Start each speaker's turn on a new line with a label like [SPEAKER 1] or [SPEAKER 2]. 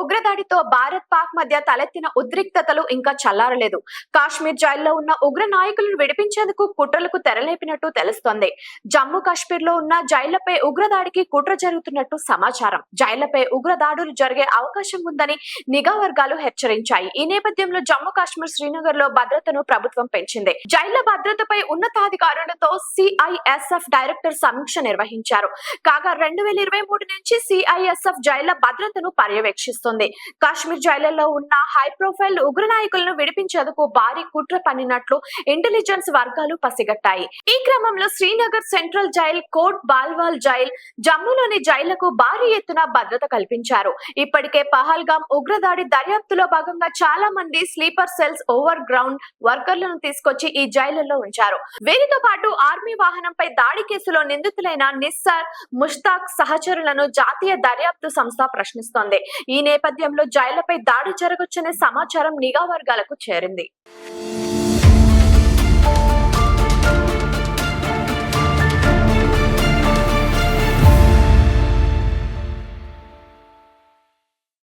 [SPEAKER 1] ఉగ్రదాడితో భారత్ పాక్ మధ్య తలెత్తిన ఉద్రిక్తతలు ఇంకా చల్లారలేదు. కాశ్మీర్ జైల్లో ఉన్న ఉగ్ర నాయకులను విడిపించేందుకు కుట్రలకు తెరలేపినట్టు తెలుస్తోంది. జమ్మూ కాశ్మీర్లో ఉన్న జైళ్ళపై ఉగ్రదాడికి కుట్ర జరుగుతున్నట్టు సమాచారం. జైళ్ళపై ఉగ్రదాడులు జరిగే అవకాశం ఉందని నిఘా వర్గాలు హెచ్చరించాయి. ఈ నేపథ్యంలో జమ్మూ కాశ్మీర్ శ్రీనగర్లో భద్రతను ప్రభుత్వం పెంచింది. జైళ్ళ భద్రతపై ఉన్నతాధికారులతో సిఐఎస్ఎఫ్ డైరెక్టర్ సమీక్ష నిర్వహించారు. కాగా రెండు వేల ఇరవై మూడు నుంచి సిఐఎస్ఎఫ్ జైళ్ళ భద్రతను పరీక్షిస్తోంది కాశ్మీర్ జైళ్ళలో ఉన్న హై ప్రొఫైల్ ఉగ్ర నాయకులను విడిపించేందుకు భారీ కుట్ర పన్నినట్లు ఇంటెలిజెన్స్ వర్గాలు పసిగట్టాయి. ఈ క్రమంలో Srinagar central jail Kot Balwal jail జమ్మూలోని జైళ్ళకు భారీ ఎత్తున భద్రత కల్పించారు. ఇప్పటికే పహల్గాం ఉగ్రదాడి దర్యాప్తులో భాగంగా చాలా మంది స్లీపర్ సెల్స్ ఓవర్ గ్రౌండ్ వర్కర్లను తీసుకొచ్చి ఈ జైళ్ళలో ఉంచారు. వీరితో పాటు ఆర్మీ వాహనంపై దాడి కేసులో నిందితులైన నిస్సార్ ముష్తాక్ సహచరులను జాతీయ దర్యాప్తు సంస్థ ప్రశ్నిస్తోంది. ఈ నేపథ్యంలో జైళ్ళపై దాడి జరగొచ్చనే సమాచారం నిఘా వర్గాలకు చేరింది.